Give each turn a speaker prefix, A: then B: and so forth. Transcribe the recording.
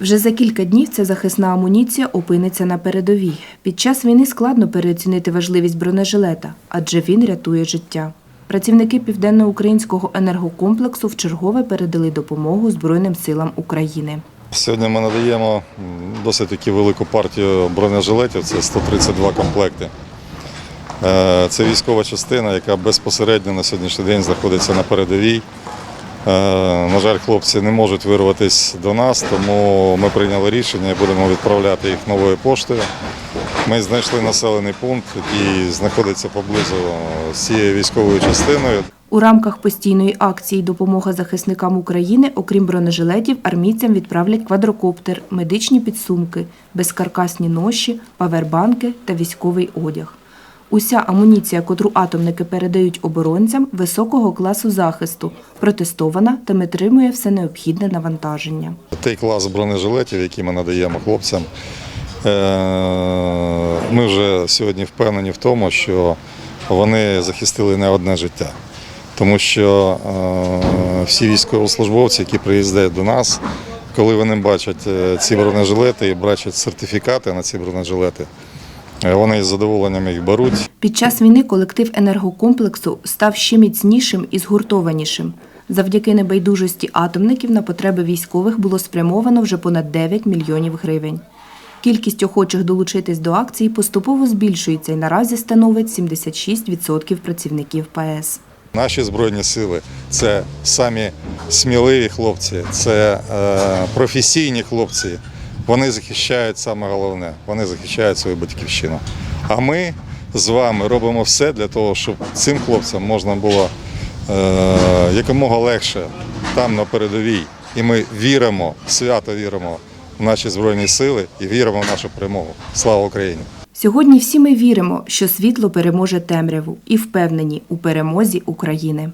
A: Вже за кілька днів ця захисна амуніція опиниться на передовій. Під час війни складно переоцінити важливість бронежилета, адже він рятує життя. Працівники південноукраїнського енергокомплексу вчергове передали допомогу Збройним силам України.
B: Сьогодні ми надаємо досить таки велику партію бронежилетів, це 132 комплекти. Е, Це військова частина, яка безпосередньо на сьогоднішній день знаходиться на передовій. Е, На жаль, хлопці не можуть вирватися до нас, тому ми прийняли рішення і будемо відправляти їх новою поштою. Ми знайшли населений пункт, який знаходиться поблизу з цією військовою частиною.
A: У рамках постійної акції Допомога захисникам України, окрім бронежилетів, армійцям відправлять квадрокоптер, медичні підсумки, безкаркасні ноші, павербанки та військовий одяг. Уся амуніція, котру атомники передають оборонцям, високого класу захисту, протестована та витримує все необхідне навантаження.
B: Той клас бронежилетів, який ми надаємо хлопцям, е, ми вже сьогодні впевнені в тому, що вони захистили не одне життя. Тому що е, всі військовослужбовці, які приїздять до нас, коли вони бачать е, ці бронежилети і бачать сертифікати на ці бронежилети, вони із задоволенням їх беруть.
A: Під час війни колектив енергокомплексу став ще міцнішим і згуртованішим. Завдяки небайдужості атомників на потреби військових було спрямовано вже понад 9 мільйонів гривень. Кількість охочих долучитись до акції поступово збільшується і наразі становить 76% працівників ПАЕС.
B: Наші збройні сили це самі сміливі хлопці, це е, професійні хлопці. Вони захищають саме головне, вони захищають свою батьківщину. А ми з вами робимо все для того, щоб цим хлопцям можна було е, якомога легше там на передовій. І ми віримо, свято віримо в наші збройні сили і віримо в нашу перемогу. Слава Україні!
A: Сьогодні всі ми віримо, що світло переможе темряву і впевнені у перемозі України.